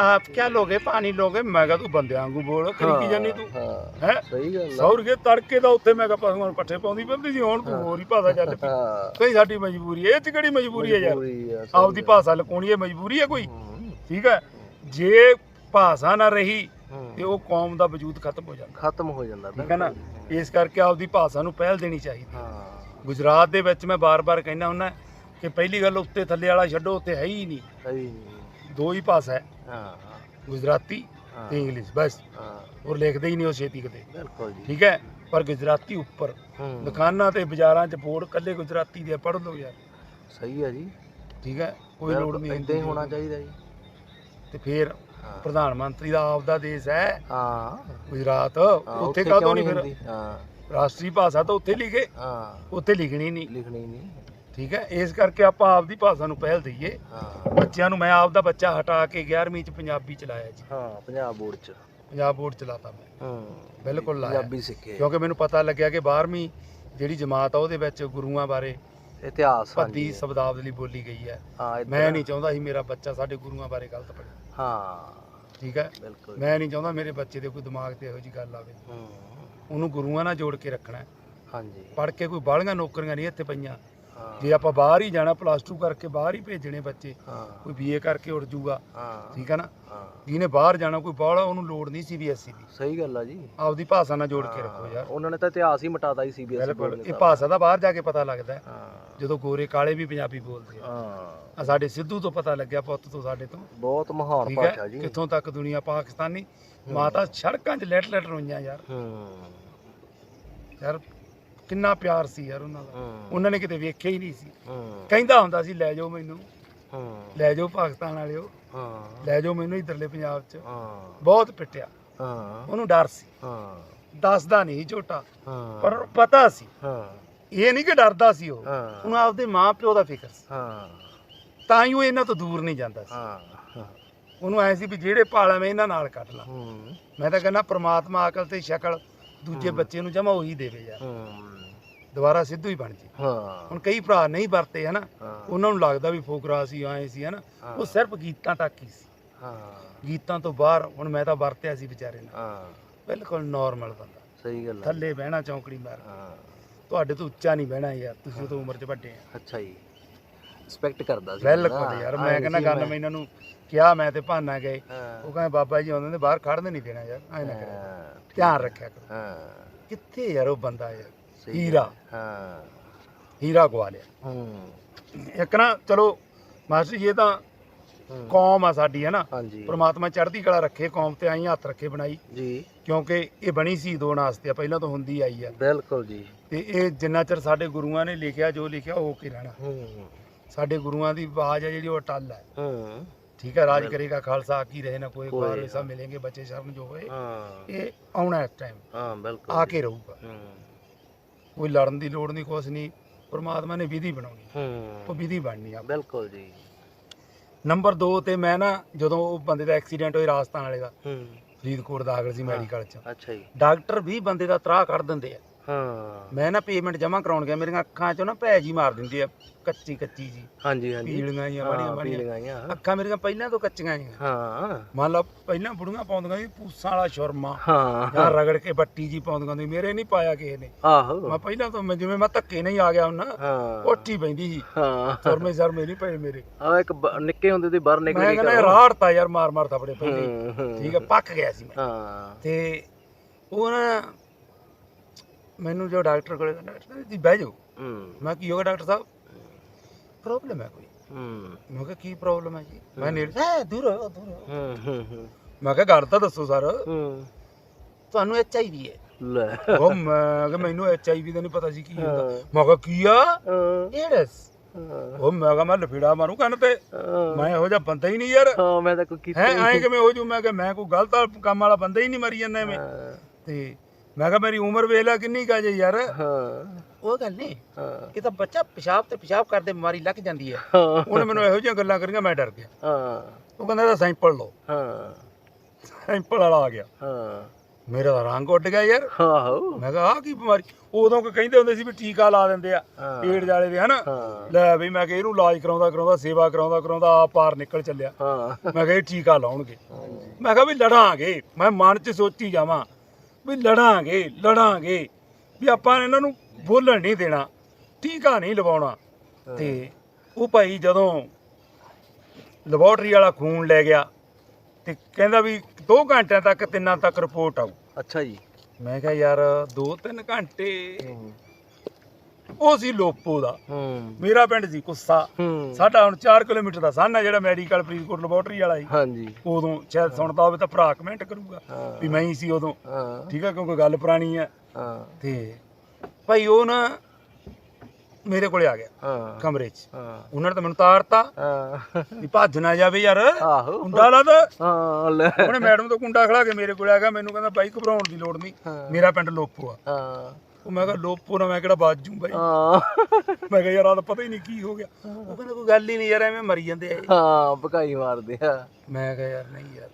ਆਪ ਕਿਆ ਲੋਗੇ ਪਾਣੀ ਲੋਗੇ? ਮੈਂ ਕਿਹਾ ਤੂੰ ਬੰਦਿਆਂ ਵਾਂਗੂ ਬੋਲ। ਕਰੀ ਕੀ ਜਾਨੀ ਤੂੰ। ਹੈ। ਸਹੀ ਗੱਲ ਆ। ਸੌਰ ਕੇ ਤੜਕੇ ਦਾ ਉੱਥੇ ਮੈਂ ਕਿਹਾ ਪਸ਼ੂਆਂ ਨੂੰ ਪੱਠੇ ਪਾਉਂਦੀ ਪੈਂਦੀ ਸੀ ਹੁਣ ਤੂੰ ਹੋਰ ਹੀ ਭਾਸ਼ਾ ਚੱਲ ਪਈ ਕਈ ਸਾਡੀ ਮਜਬੂਰੀ ਹੈ ਇਹ ਚ ਕਿਹੜੀ ਮਜਬੂਰੀ ਹੈ ਯਾਰ? ਆਪਦੀ। ਭਾਸ਼ਾ ਲਕਾਉਣੀ ਹੈ ਮਜਬੂਰੀ ਹੈ ਕੋਈ? ਠੀਕ ਹੈ। ਜੇ ਭਾਸ਼ਾ ਨਾ ਰਹੀ। ਤੇ ਉਹ ਕੌਮ ਦਾ ਵਜੂਦ ਖਤਮ ਹੋ ਜਾਂਦਾ। ਖਤਮ ਹੋ ਜਾਂਦਾ ਠੀਕ ਹੈ ਨਾ। ਇਸ ਕਰਕੇ ਆਪਦੀ ਭਾਸ਼ਾ ਨੂੰ ਪਹਿਲ ਦੇਣੀ ਚਾਹੀਦੀ ਹਾਂ। ਗੁਜਰਾਤ ਦੇ ਵਿੱਚ ਮੈਂ ਬਾਰ-ਬਾਰ ਕਹਿਣਾ ਹੁੰਦਾ ਕਿ ਪਹਿਲੀ ਗੱਲ ਉੱਤੇ ਥੱਲੇ ਵਾਲਾ ਛੱਡੋ ਉੱਥੇ ਹੈ ਹੀ ਨਹੀਂ। ਦੋ ਹੀ ਭਾਸ਼ਾ ਹੈ ਹਾਂ। ਗੁਜਰਾਤੀ ਤੇ ਇੰਗਲਿਸ਼ ਬਸ। ਹਾਂ। ਔਰ ਲਿਖਦੇ ਹੀ ਨਹੀਂ ਉਹ ਛੇਤੀ ਕਿਤੇ। ਬਿਲਕੁਲ ਜੀ। ਠੀਕ ਹੈ? ਪਰ ਗੁਜਰਾਤੀ ਉੱਪਰ। ਦੁਕਾਨਾਂ ਤੇ ਬਾਜ਼ਾਰਾਂ 'ਚ ਬੋਰਡ ਕੱਲੇ ਗੁਜਰਾਤੀ ਦੇ ਪੜ੍ਹ ਲਓ ਯਾਰ। ਸਹੀ ਹੈ ਜੀ। ਠੀਕ ਹੈ? ਕੋਈ ਲੋੜ ਨਹੀਂ ਇਦਾਂ ਹੋਣਾ ਦੀ। ਚਾਹੀਦਾ ਜੀ। ਤੇ ਫਿਰ ਪ੍ਰਧਾਨ ਮੰਤਰੀ ਦਾ ਆਪਦਾ ਦੇਸ਼ ਹੈ। ਹਾਂ। ਗੁਜਰਾਤ ਉੱਥੇ ਕਾਹਤੋਂ ਨਹੀਂ ਫਿਰ? ਹਾਂ। ਰਾਸ਼ਟਰੀ ਭਾਸ਼ਾ ਤਾਂ ਉੱਥੇ ਲਿਖੇ। ਹਾਂ। ਉੱਥੇ ਲਿਖਣੀ ਨਹੀਂ। ਲਿਖਣੀ ਨਹੀਂ। ਠੀਕ ਹੈ? ਇਸ ਕਰਕੇ ਆਪਾਂ ਆਪਦੀ ਭਾਸ਼ਾ ਨੂੰ ਪਹਿਲ ਦਈਏ। ਹਾਂ। ਬੱਚਿਆਂ ਨੂੰ ਮੈਂ ਆਪਦਾ ਬੱਚਾ ਹਟਾ ਕੇ 11ਵੀਂ 'ਚ ਪੰਜਾਬੀ ਚਲਾਇਆ ਜੀ। ਹਾਂ ਪੰਜਾਬ ਬੋਰਡ ਚ। ਪੰਜਾਬ ਬੋਰਡ ਚਲਾਤਾ ਮੈਂ। ਹੂੰ। ਬਿਲਕੁਲ ਲਾਇਆ। ਪੰਜਾਬੀ ਸਿੱਖੇ। ਕਿਉਂਕਿ ਮੈਨੂੰ ਪਤਾ ਲੱਗਿਆ ਕਿ 12ਵੀਂ ਜਿਹੜੀ ਜਮਾਤ ਆ ਉਹਦੇ ਵਿੱਚ ਗੁਰੂਆਂ ਬਾਰੇ ਇਤਿਹਾਸ ਹਾਂਜੀ। ਸ਼ਬਦਾਵਲੀ ਬੋਲੀ ਗਈ ਹੈ। ਮੈਂ ਨਹੀਂ ਚਾਹੁੰਦਾ ਸੀ ਮੇਰਾ ਬੱਚਾ ਸਾਡੇ ਗੁਰੂਆਂ ਬਾਰੇ ਗਲਤ ਪੜ੍ਹੇ। ਹਾਂ। ਠੀਕ ਹੈ? ਬਿਲਕੁਲ। ਮੈਂ ਨਹੀਂ ਚਾਹੁੰਦਾ ਮੇਰੇ ਬੱਚੇ ਦੇ ਕੋਈ ਦਿਮਾਗ ਤੇ ਇਹੋ ਜੀ ਗੱਲ ਆਵੇ। ਹੂੰ। ਉਹਨੂੰ ਗੁਰੂਆਂ ਨਾਲ ਜੋੜ ਕੇ ਰੱਖਣਾ। ਹਾਂਜੀ। ਪੜ੍ਹ ਕੇ ਕੋਈ ਬਾਹਲੀਆਂ ਨੌਕਰੀਆਂ ਨਹੀਂ ਇੱਥੇ ਪਈਆਂ। ਜੇ ਆਪਾਂ ਬਾਹਰ ਹੀ ਜਾਣਾ ਪਲੱਸ 2 ਕਰਕੇ ਬਾਹਰ ਹੀ ਭੇਜਣੇ ਬੱਚੇ ਹਾਂ। ਕੋਈ ਬੀਏ ਕਰਕੇ ਉੜ ਜੂਗਾ। ਹਾਂ। ਠੀਕ ਹੈ ਨਾ? ਹਾਂ। ਜਿਹਨੇ ਬਾਹਰ ਜਾਣਾ ਕੋਈ ਬਾਹਲਾ ਉਹਨੂੰ ਲੋੜ ਨਹੀਂ ਸੀਬੀਐਸਈ ਦੀ। ਸਹੀ ਗੱਲ ਆ ਜੀ। ਆਪਦੀ ਭਾਸ਼ਾ ਨਾਲ ਜੋੜ ਕੇ ਹਾਂ, ਰੱਖੋ ਯਾਰ। ਉਹਨਾਂ ਨੇ ਤਾਂ ਇਤਿਹਾਸ ਹੀ ਮਿਟਾਤਾ ਸੀ ਸੀਬੀਐਸਈ ਬਿਲਕੁਲ। ਇਹ ਭਾਸ਼ਾ ਦਾ ਬਾਹਰ ਜਾ ਕੇ ਪਤਾ ਲੱਗਦਾ ਹੈ। ਹਾਂ। ਜਦੋਂ ਗੋਰੇ ਕਾਲੇ ਵੀ ਪੰਜਾਬੀ ਬੋਲਦੇ ਆ। ਹਾਂ। ਸਾਡੇ ਸਿੱਧੂ ਤੋਂ ਪਤਾ ਲੱਗਿਆ ਪੁੱਤ ਤੋਂ ਸਾਡੇ ਤੋਂ। ਬਹੁਤ ਮਹਾਨ ਭਾਸ਼ਾ ਹੈ? ਜੀ। ਕਿੱਥੋਂ ਤੱਕ ਦੁਨੀਆ ਪਾਕਿਸਤਾਨੀ? ਮਾਤਾ ਸੜਕਾਂ 'ਚ ਲੈਟ ਲੈਟ ਰੋਈਆਂ ਯਾਰ। ਹੂੰ। ਯਾਰ ਕਿੰਨਾ ਪਿਆਰ ਸੀ ਯਾਰ ਉਹਨਾਂ ਦਾ। ਉਹਨਾਂ ਨੇ ਕਿਤੇ ਵੇਖਿਆ ਹੀ ਨਹੀਂ ਸੀ। ਕਹਿੰਦਾ ਹੁੰਦਾ ਸੀ ਲੈ ਜਾਓ ਮੈਨੂੰ। ਲੈ ਜਾਓ ਪਾਕਿਸਤਾਨ ਵਾਲਿਓ। ਲੈ ਜਾਓ ਮੈਨੂੰ ਇਧਰਲੇ ਪੰਜਾਬ 'ਚ। ਬਹੁਤ ਪਿੱਟਿਆ। ਹਾਂ। ਉਹਨੂੰ ਡਰ ਸੀ। ਹਾਂ। ਦੱਸਦਾ ਨਹੀਂ ਝੋਟਾ। ਹਾਂ। ਪਰ ਪਤਾ ਸੀ। ਹਾਂ। ਇਹ ਨਹੀਂ ਕਿ ਡਰਦਾ ਸੀ ਉਹ। ਉਹਨੂੰ ਆਪਦੇ ਮਾਂ ਪਿਓ ਦਾ ਫਿਕਰ ਸੀ। ਹਾਂ। ਤਾਂ ਹੀ ਉਹ ਇਹਨਾਂ ਤੋਂ ਦੂਰ ਨਹੀਂ ਜਾਂਦਾ ਸੀ। ਉਹਨੂੰ ਐ ਸੀ ਵੀ ਜਿਹੜੇ ਪਾਲਾਂ ਮੈਂ ਇਹਨਾਂ ਨਾਲ ਕੱਢ ਲਾਂ। ਮੈਂ ਤਾਂ ਕਹਿੰਦਾ ਪ੍ਰਮਾਤਮਾ ਅਕਲ ਤੇ ਸ਼ਕਲ। ਦੂਜੇ। ਬੱਚੇ ਨੂੰ ਜਮਾ ਉਹੀ ਦੇਵੇ ਯਾਰ। ਹੂੰ। ਦੁਬਾਰਾ ਸਿੱਧੂ ਹੀ ਬਣ ਜੀ। ਹਾਂ। ਹੁਣ ਕਈ ਭਰਾ ਨਹੀਂ ਵਰਤੇ ਹਨਾ? ਉਹਨਾਂ ਨੂੰ ਲੱਗਦਾ ਵੀ ਫੋਕਰਾ ਸੀ ਆਏ ਸੀ ਹਨਾ। ਉਹ ਸਿਰਫ ਗੀਤਾਂ ਤੱਕ ਹੀ ਸੀ। ਹਾਂ। ਗੀਤਾਂ ਤੋਂ ਬਾਹਰ ਹੁਣ ਮੈਂ ਤਾਂ ਵਰਤਿਆ ਸੀ ਵਿਚਾਰੇ ਨਾਲ। ਹਾਂ। ਬਿਲਕੁਲ ਨਾਰਮਲ ਬੰਦਾ। ਸਹੀ ਗੱਲ ਹੈ। ਥੱਲੇ ਬਹਿਣਾ ਚੌਂਕੜੀ ਮਾਰ ਹਾਂ। ਤੁਹਾਡੇ ਤੋਂ ਉੱਚਾ ਨਹੀਂ ਬਹਿਣਾ ਯਾਰ ਤੁਸੀਂ ਤਾਂ ਉਮਰ 'ਚ ਵੱਡੇ ਆ। ਅੱਛਾ ਜੀ। ਰਿਸਪੈਕਟ ਕਰਦਾ ਸੀ ਬਿਲਕੁਲ ਯਾਰ ਮੈਂ ਕਹਿੰਦਾ ਗੱਲ ਮੈਂ ਇਹਨਾਂ ਨੂੰ ਕਿਹਾ ਮੈਂ ਤੇ ਭਾਨਾ ਗਏ। ਉਹ ਕਹਿੰਦੇ ਬਾਬਾ ਜੀ ਆਉਂਦੇ ਨੇ ਬਾਹਰ ਖੜਨ ਨਹੀਂ ਦੇਣਾ ਯਾਰ ਐ ਨਾ ਕਰਿਆ ਧਿਆਨ ਰੱਖਿਆ ਕਰੋ। ਹਾਂ। ਕਿੱਥੇ ਯਾਰ ਉਹ ਬੰਦਾ ਯਾਰ? ਹੀਰਾ। ਹੈ। ਹੀਰਾ ਗਵਾ ਲਿਆ। ਹੂੰ। ਇੱਕ ਨਾ ਚਲੋ ਮਾਸਟਰ ਜੀ ਇਹ ਤਾਂ। ਕੌਮ ਆ ਸਾਡੀ ਹੈ ਨਾ? ਪ੍ਰਮਾਤਮਾ ਚੜ੍ਹਦੀ ਕਲਾ ਰੱਖੇ ਕੌਮ ਤੇ ਆਈ ਹੱਥ ਰੱਖੇ ਬਣਾਈ। ਜੀ। ਕਿਉਂਕਿ ਇਹ ਬਣੀ ਸੀ ਦੋ ਨਾਸਤੇ ਆ ਪਹਿਲਾਂ ਤੋਂ ਹੁੰਦੀ ਆਈ ਆ। ਬਿਲਕੁਲ ਜੀ। ਤੇ ਇਹ ਜਿੰਨਾ ਚਿਰ ਸਾਡੇ ਗੁਰੂਆਂ ਨੇ ਲਿਖਿਆ ਜੋ ਲਿਖਿਆ ਉਹ ਕੀ ਰਹਿਣਾ। ਹੂੰ। ਸਾਡੇ ਗੁਰੂਆਂ ਦੀ ਆਵਾਜ਼ ਆ ਜਿਹੜੀ ਉਹ ਅਟੱਲ ਹੈ। ਹੂੰ। ਠੀਕ ਹੈ ਰਾਜ ਕਰੇਗਾ ਖਾਲਸਾ ਆਕੀ ਰਹੇ ਨਾ ਕੋਈ ਨਾ। ਐਸਾ ਮਿਲेंगे ਬੱਚੇ ਸ਼ਰਨ ਜੋ ਹੋਏ। ਹਾਂ। ਇਹ ਆਉਣਾ ਇਸ ਟਾਈਮ ਹਾਂ ਬਿਲਕੁਲ। ਆ ਕੇ ਰਹੂਗਾ। ਹੂੰ। ਕੋਈ ਲੜਨ ਦੀ ਲੋੜ ਨਹੀਂ ਕੁਛ ਨਹੀਂ। ਪ੍ਰਮਾਤਮਾ ਨੇ ਵਿਧੀ ਬਣਾਉਣੀ। ਉਹ ਹੂੰ ਵਿਧੀ ਬਣਨੀ ਆ। ਬਿਲਕੁਲ ਜੀ। ਨੰਬਰ 2 ਤੇ ਮੈਂ ਨਾ ਜਦੋਂ ਉਹ ਬੰਦੇ ਦਾ ਐਕਸੀਡੈਂਟ ਹੋਇਆ ਰਾਜਸਥਾਨ ਵਾਲੇ ਦਾ ਹੂੰ। ਫਰੀਦਕੋਟ ਦਾਖਲ ਸੀ ਮੈਡੀਕਲ ਚ। ਅੱਛਾ ਜੀ। ਡਾਕਟਰ ਵੀ ਬੰਦੇ ਦਾ ਤਰਾਹ ਕੱਢ ਦਿੰਦੇ ਆ। ਹਾਂ। ਮੈਂ ਨਾ ਪੇਮੈਂਟ ਜਮ੍ਹਾਂ ਕਰਾਉਣ ਗਿਆ ਮੇਰੀਆਂ ਅੱਖਾਂ 'ਚੋਂ ਨਾ ਭੈ ਜੀ ਮਾਰ ਦਿੰਦੀ ਆ ਕੱਚੀ ਕੱਚੀ ਜੀ। ਹਾਂਜੀ ਹਾਂਜੀ। ਪੀਲੀਆਂ ਜੀਆਂ ਮਾੜੀਆਂ ਮਾੜੀਆਂ। ਜਿਹੀਆਂ। ਅੱਖਾਂ ਮੇਰੀਆਂ ਪਹਿਲਾਂ ਤੋਂ ਕੱਚੀਆਂ ਜੀਆਂ। ਹਾਂ। ਮੰਨ ਲਾ ਪਹਿਲਾਂ ਬੁੜੀਆਂ ਪਾਉਂਦੀਆਂ ਸੀ ਪੂਸਾਂ ਵਾਲਾ ਸ਼ੁਰਮਾ। ਹਾਂ। ਜਾਂ ਰਗੜ ਕੇ ਬੱਟੀ ਜੀ ਪਾਉਂਦੀਆਂ ਸੀ ਮੇਰੇ ਨਹੀਂ ਪਾਇਆ ਕਿਸੇ ਨੇ। ਆਹੋ। ਮੈਂ ਪਹਿਲਾਂ ਤੋਂ ਮੈਂ ਜਿਵੇਂ ਮੈਂ ਧੱਕੇ ਨਹੀਂ ਆ ਗਿਆ ਹੁਣ ਹਾਂ। ਉੱਠੀ ਪੈਂਦੀ ਸੀ। ਹਾਂ। ਸ਼ੁਰਮੇ ਸ਼ਰਮੇ ਨਹੀਂ ਪਏ ਮੇਰੇ। ਆ ਇੱਕ ਨਿੱਕੇ ਹੁੰਦੇ ਦੀ ਬਾਹਰ ਨਿਕਲ ਮੈਂ ਕਹਿੰਦਾ ਰਾੜਤਾ ਯਾਰ ਮਾਰ ਮਾਰ ਥਪੜੇ ਪਹਿਲੇ। ਠੀਕ ਹੈ ਪੱਕ ਗਿਆ ਸੀ ਮੈਂ। ਹਾਂ। ਤੇ ਉਹ ਨਾ ਮੈਨੂੰ ਜੋ ਡਾਕਟਰ ਕੋਲੇ ਕਹਿੰਦਾ, ਡਾਕਟਰ ਜੀ ਬਹਿ ਜਾਓ। ਮੈਂ ਕੀ ਹੋਗਾ ਡਾਕਟਰ ਸਾਹਿਬ ਪ੍ਰੋਬਲਮ ਹੈ ਕੋਈ? ਹੂੰ। ਮੈਂ ਕਿਹਾ ਕੀ ਪ੍ਰੋਬਲਮ ਹੈ ਜੀ? ਮੈਂ ਨੇੜੇ ਹੈ ਦੂਰ ਹੋ, ਦੂਰ ਹੋ। ਮੈਂ ਕਿਹਾ ਗੱਲ ਤਾਂ ਦੱਸੋ ਸਰ। ਤੁਹਾਨੂੰ ਐਚ ਆਈ ਵੀ ਹੈ? ਲੈ। ਉਹ ਮੈਂ ਕਿਹਾ ਮੈਨੂੰ ਐਚ ਆਈ ਵੀ ਦਾ ਨਹੀਂ ਪਤਾ ਸੀ ਕੀ ਹੁੰਦਾ। ਮੈਂ ਕਿਹਾ ਕੀ ਆ? ਏਡਸ ਉਹ ਮੈਂ ਕਿਹਾ ਮੈਂ ਲਫੀੜਾ ਮਾਰੂ ਕੰਨ ਤੇ। ਮੈਂ ਇਹੋ ਜਿਹਾ ਬੰਦਾ ਹੀ ਨਹੀਂ ਯਾਰ। ਹਾਂ ਮੈਂ ਤਾਂ ਕੋਈ ਕੀਤਾ ਹੈ ਐਂ। ਕਿਵੇਂ ਹੋ ਜੂ? ਮੈਂ ਕਿਹਾ ਮੈਂ ਕੋਈ ਗਲਤ ਕੰਮ ਵਾਲਾ ਬੰਦਾ ਹੀ ਨਹੀਂ ਮਰੀ ਜਾਂਦਾ ਐਵੇਂ। ਤੇ ਮੈਂ ਕਿਹਾ ਮੇਰੀ ਉਮਰ ਵੇਖ ਲੈ ਕਿੰਨੀ ਕਾ ਜੇ ਯਾਰ। ਹਾਂ। ਉਹ ਗੱਲ ਨਹੀਂ। ਹਾਂ। ਇਹ ਤਾਂ ਬੱਚਾ ਪਿਸ਼ਾਬ ਤੇ ਪਿਸ਼ਾਬ ਕਰਦੇ ਬਿਮਾਰੀ ਲੱਗ ਜਾਂਦੀ ਹੈ। ਉਹਨੇ ਮੈਨੂੰ ਇਹੋ ਜਿਹੀਆਂ ਗੱਲਾਂ ਕਰੀਆਂ ਮੈਂ ਡਰ ਗਿਆ। ਹਾਂ। ਉਹ ਕਹਿੰਦਾ ਇਹਦਾ ਸੈਂਪਲ ਲਓ। ਹਾਂ। ਸੈਂਪਲ ਵਾਲਾ ਆ ਗਿਆ। ਹਾਂ। ਮੇਰਾ ਤਾਂ ਰੰਗ ਉੱਡ ਗਿਆ ਯਾਰ। ਆਹੋ। ਮੈਂ ਕਿਹਾ ਆਹ ਕੀ ਬਿਮਾਰੀ? ਉਦੋਂ ਕੋਈ ਕਹਿੰਦੇ ਹੁੰਦੇ ਸੀ ਵੀ ਟੀਕਾ ਲਾ ਦਿੰਦੇ ਆ। ਪੇਟ ਜਾਲੇ ਦੇ ਹਨਾ? ਲੈ ਬਈ ਮੈਂ ਕਿਹਾ ਇਹਨੂੰ ਇਲਾਜ ਕਰਾਉਂਦਾ ਕਰਾਉਂਦਾ ਸੇਵਾ ਕਰਾਉਂਦਾ ਕਰਾਉਂਦਾ ਆ ਪਾਰ ਨਿਕਲ ਚੱਲਿਆ। ਮੈਂ ਕਿਹਾ ਇਹ ਟੀਕਾ ਲਾਉਣਗੇ। ਮੈਂ ਕਿਹਾ ਵੀ ਲੜਾਂਗੇ। ਮੈਂ ਮਨ 'ਚ ਸੋਚੀ ਜਾਵਾਂ ਵੀ ਲੜਾਂਗੇ ਲੜਾਂਗੇ। ਵੀ ਆਪਾਂ ਇਹਨਾਂ ਨੂੰ ਬੋਲਣ ਨਹੀਂ ਦੇਣਾ ਟੀਕਾ ਨਹੀਂ ਲਵਾਉਣਾ। ਤੇ ਉਹ ਭਾਈ ਜਦੋਂ ਲੈਬੋਰਟਰੀ ਵਾਲਾ ਖੂਨ ਲੈ ਗਿਆ ਤੇ ਕਹਿੰਦਾ ਵੀ 2 ਘੰਟਿਆਂ ਤੱਕ ਤਿੰਨਾਂ ਤੱਕ ਰਿਪੋਰਟ ਆਊ। ਅੱਛਾ ਜੀ। ਮੈਂ ਕਿਹਾ ਯਾਰ 2-3 ਘੰਟੇ ਉਹ ਸੀ ਲੋਪੋ ਦਾ। ਹੂੰ। ਮੇਰਾ ਪਿੰਡ ਸੀ ਕੁੱਸਾ। ਹੂੰ। ਸਾਡਾ ਹੁਣ 4 ਕਿਲੋਮੀਟਰ ਦਾ ਸਾਨਾ ਜਿਹੜਾ ਮੈਡੀਕਲ ਫਰੀਦਕੋਟ ਲੈਬੋਰਟਰੀ ਵਾਲਾ ਸੀ। ਹਾਂਜੀ। ਉਦੋਂ ਸ਼ਾਇਦ ਸੁਣਦਾ ਹੋਵੇ ਤਾਂ ਭਰਾ ਕਮੈਂਟ ਕਰੂਗਾ ਵੀ ਮੈਂ ਹੀ ਸੀ ਉਦੋਂ। ਠੀਕ ਹੈ ਕਿਉਂਕਿ ਗੱਲ ਪੁਰਾਣੀ ਹੈ ਹਾਂ। ਤੇ ਭਾਈ ਉਹ ਨਾ ਮੇਰੇ ਕੋਲੇ ਆ ਗਿਆ ਕਮਰੇ 'ਚ। ਹਾਂ। ਉਹਨਾਂ ਨੇ ਤਾਂ ਮੈਨੂੰ ਤਾਰਤਾ। ਹਾਂ। ਵੀ ਭੱਜ ਨਾ ਜਾਵੇ ਯਾਰ। ਕੁੰਡਾ ਲਾ ਤਾ ਹਾਂ ਲੈ। ਉਹਨੇ ਮੈਡਮ ਤੋਂ ਕੁੰਡਾ ਖੜਾ ਕੇ ਮੇਰੇ ਕੋਲੇ ਆ ਗਿਆ। ਮੈਨੂੰ ਕਹਿੰਦਾ ਬਾਈ ਘਬਰਾਉਣ ਦੀ ਲੋੜ ਨਹੀਂ। ਮੇਰਾ ਪਿੰਡ ਲੋਪੋ ਆ। ਹਾਂ। ਉਹ ਮੈਂ ਕਿਹਾ ਲੋਪੋ ਨਾ ਮੈਂ ਕਿਹੜਾ ਬਾਜ ਜੂ। ਬਾਈ ਹਾਂ। ਮੈਂ ਕਿਹਾ ਯਾਰ ਆ ਤਾਂ ਪਤਾ ਹੀ ਨਹੀਂ ਕੀ ਹੋ ਗਿਆ। ਉਹ ਕਹਿੰਦਾ ਕੋਈ ਗੱਲ ਹੀ ਨਹੀਂ ਯਾਰ ਐਵੇਂ ਮਰੀ ਜਾਂਦੇ ਆ ਇਹ। ਹਾਂ ਭਕਾਈ ਮਾਰਦੇ ਆ। ਮੈਂ ਕਿਹਾ ਯਾਰ ਨਹੀਂ ਯਾਰ।